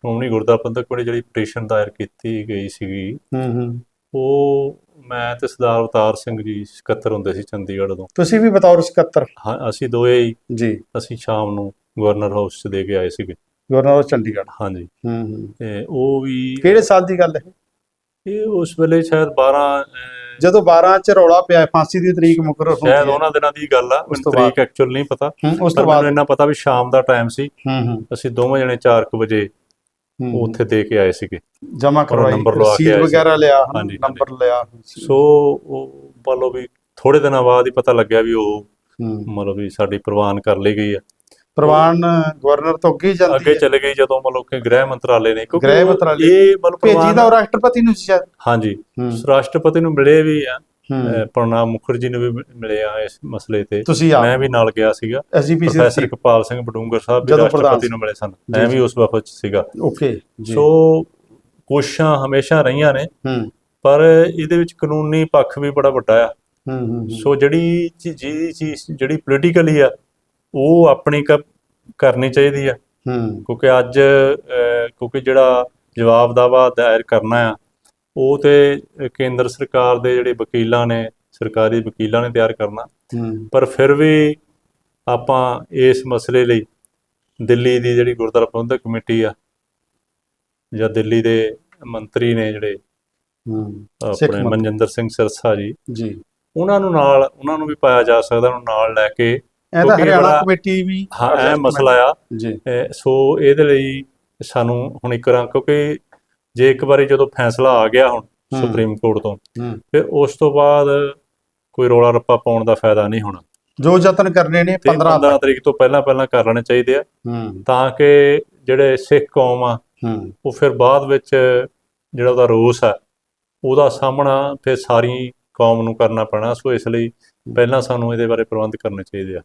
Shiromani Gurdwara Prabandhak committee ਜਿਹੜੀ petition ਦਾਇਰ ਕੀਤੀ ਗਈ ਸੀਗੀ ਹੂੰ ਹੂੰ। ਉਹ ਮੈਂ ਤੇ ਸਰਦਾਰ ਅਵਤਾਰ ਸਿੰਘ ਜੀ ਸਕੱਤਰ ਹੁੰਦੇ ਸੀ ਚੰਡੀਗੜ੍ਹ ਤੋਂ। ਤੁਸੀਂ ਵੀ ਬਤੌਰ ਸਕੱਤਰ? ਹਾਂ ਅਸੀਂ ਦੋਏ ਹੀ ਜੀ। ਅਸੀਂ ਸ਼ਾਮ ਨੂੰ ਗਵਰਨਰ ਹਾਊਸ 'ਚ ਦੇ ਕੇ ਆਏ ਸੀਗੇ। ਗਵਰਨਰ ਚੰਡੀਗੜ੍ਹ। ਹਾਂਜੀ। ਹੂੰ ਹੂੰ। ਤੇ ਉਹ ਵੀ ਕਿਹੜੇ ਸਾਲ ਦੀ ਗੱਲ ਹੈ? ਇਹ ਉਸ ਵੇਲੇ ਸ਼ਾਇਦ 12 ਅਹ, ਜਦੋਂ 12 ਚ ਰੌਲਾ ਪਿਆ ਫਾਂਸੀ ਦੀ ਤਰੀਕ ਮੁਕਰਰ ਹੁੰਦੀ ਸ਼ਾਇਦ ਉਹਨਾਂ ਦਿਨਾਂ ਦੀ ਗੱਲ ਆ ਉਸ ਤਰੀਕ ਐਕਚੁਅਲ ਨਹੀਂ ਪਤਾ। ਉਸ ਤੋਂ ਬਾਅਦ। ਇੰਨਾ ਪਤਾ ਵੀ ਸ਼ਾਮ ਦਾ ਟਾਈਮ ਸੀ। ਹੂੰ ਹੂੰ। ਅਸੀਂ ਦੋਵੇਂ ਜਣੇ 4:00 ਵਜੇ ਉਹ ਉੱਥੇ ਦੇ ਕੇ ਆਏ ਸੀਗੇ। ਜਮਾ ਕਰਵਾਈ ਰਸੀਦ। ਵਗੈਰਾ ਲਿਆ ਨੰਬਰ ਲਿਆ। ਸੋ ਉਹ ਲਓ ਵੀ ਥੋੜੇ ਦਿਨਾਂ ਬਾਅਦ ਹੀ ਪਤਾ ਲੱਗਿਆ ਵੀ ਉਹ ਮਤਲਬ ਵੀ ਸਾਡੀ ਪ੍ਰਵਾਨ ਕਰ ਲਈ ਗਈ ਆ। ਪ੍ਰਵਾਨ ਗਵਰਨਰ ਤੋਂ ਅੱਗੇ ਜਾਂਦੀ ਅੱਗੇ ਚਲੇ ਗਈ ਜਦੋਂ ਮਤਲਬ ਕਿ ਗ੍ਰਹਿ ਮੰਤਰਾਲੇ ਨੇ ਕਿਉਂਕਿ ਗ੍ਰਹਿ ਉਹ- ਮੰਤਰਾਲੇ। ਇਹ ਮਤਲਬ ਭੇਜੀ ਉਹ ਰਾਸ਼ਟਰਪਤੀ ਨੂੰ ਹਾਂਜੀ। ਰਾਸ਼ਟਰਪਤੀ ਨੂੰ ਮਿਲੇ ਵੀ ਆ। ਪ੍ਰਣਾਬ ਮੁਖਰਜੀ ਨੂੰ ਵੀ ਮਿਲੇ ਆ ਇਸ ਮਸਲੇ ਤੇ। ਮੈਂ ਵੀ ਨਾਲ ਗਿਆ ਸੀਗਾ। ਪ੍ਰੋਫੈਸਰ ਕਪਾਲ ਸਿੰਘ ਬਡੂੰਗਰ ਸਾਹਿਬ ਵੀ ਰਾਸ਼ਟਰਪਤੀ। ਨੂੰ ਮਿਲੇ ਸਨ। ਜੀ, ਮੈਂ ਜੀ। ਵੀ ਉਸ ਵਕਤ 'ਚ ਸੀਗਾ। ਓਕੇ ਜੀ। ਸੋ ਕੋਸ਼ਿਸ਼ਾਂ ਹਮੇਸ਼ਾ ਰਹੀਆਂ ਨੇ ਪਰ ਇਹਦੇ ਵਿੱਚ ਕਾਨੂੰਨੀ ਪੱਖ ਵੀ ਬੜਾ ਵੱਡਾ ਆ। ਸੋ ਜਿਹੜੀ ਜਿਹੜੀ ਚੀਜ਼ ਜਿਹੜੀ ਪੋਲੀਟੀਕਲੀ ਆ ਉਹ ਆਪਣੀ ਕ- ਕਰਨੀ ਚਾਹੀਦੀ ਆ। ਹੂੰ। ਕਿਉਂਕਿ ਅੱਜ ਕਿਉਂਕਿ ਜਿਹੜਾ ਜਵਾਬ ਦਾਵਾ ਦਾਇਰ ਕਰਨਾ ਆ ਉਹ ਤੇ ਕੇਂਦਰ ਸਰਕਾਰ ਦੇ ਜਿਹੜੇ ਵਕੀਲਾਂ ਨੇ ਸਰਕਾਰੀ ਵਕੀਲਾਂ ਨੇ ਤਿਆਰ ਕਰਨਾ। ਪਰ ਫਿਰ ਵੀ ਆਪਾਂ ਇਸ ਮਸਲੇ ਲਈ ਦਿੱਲੀ ਦੀ ਜਿਹੜੀ ਗੁਰਦੁਆਰਾ ਪ੍ਰਬੰਧਕ ਕਮੇਟੀ ਆ ਜਾਂ ਦਿੱਲੀ ਦੇ ਮੰਤਰੀ ਨੇ ਜਿਹੜੇ ਆਪਣੇ। ਮਨਜਿੰਦਰ ਸਿੰਘ ਸਿਰਸਾ ਜੀ ਜੀ। ਉਹਨਾਂ ਨੂੰ ਨਾਲ ਉਹਨਾਂ ਨੂੰ ਵੀ ਪਾਇਆ ਜਾ ਸਕਦਾ ਉਹਨਾਂ ਨਾਲ ਲੈ ਕੇ ਇਹਦਾ ਕਿਉਂਕਿ ਹਰਿਆਣਾ ਕਮੇਟੀ ਵੀ ਹਾਂ ਇਹ ਮਸਲਾ ਆ। ਜੀ। ਇਹ ਸੋ ਇਹਦੇ ਲਈ ਸਾਨੂੰ ਹੁਣ ਇੱਕ ਰਾਂ ਕਿਉਂਕਿ ਜੇ ਇੱਕ ਵਾਰੀ ਜਦੋਂ ਫੈਸਲਾ ਆ ਗਿਆ ਹੁਣ। ਸੁਪਰੀਮ ਕੋਰਟ ਤੋਂ ਫਿਰ ਉਸ ਤੋਂ ਬਾਅਦ ਕੋਈ ਰੋਲਾ ਰੱਪਾ ਪਾਉਣ ਦਾ ਫਾਇਦਾ ਨਹੀਂ ਹੋਣਾ। ਜੋ ਯਤਨ ਕਰਨੇ ਨੇ ਤੇ 15 15 ਤਰੀਕ ਤੋਂ ਪਹਿਲਾਂ ਪਹਿਲਾਂ ਕਰ ਲੈਣੇ ਚਾਹੀਦੇ ਆ। ਤਾਂ ਕਿ ਜਿਹੜੇ ਸਿੱਖ ਕੌਮ ਆ ਉਹ ਫਿਰ ਬਾਅਦ ਵਿੱਚ ਜਿਹੜਾ ਉਹਦਾ ਰੋਸ ਆ ਉਹਦਾ ਸਾਹਮਣਾ ਫਿਰ ਸਾਰੀ ਕੌਮ ਨੂੰ ਕਰਨਾ ਪੈਣਾ। ਸੋ ਇਸ ਲਈ ਪਹਿਲਾਂ ਸਾਨੂੰ ਇਹਦੇ ਬਾਰੇ ਪ੍ਰਬੰਧ ਕਰਨੇ ਚਾਹੀਦੇ ਆ।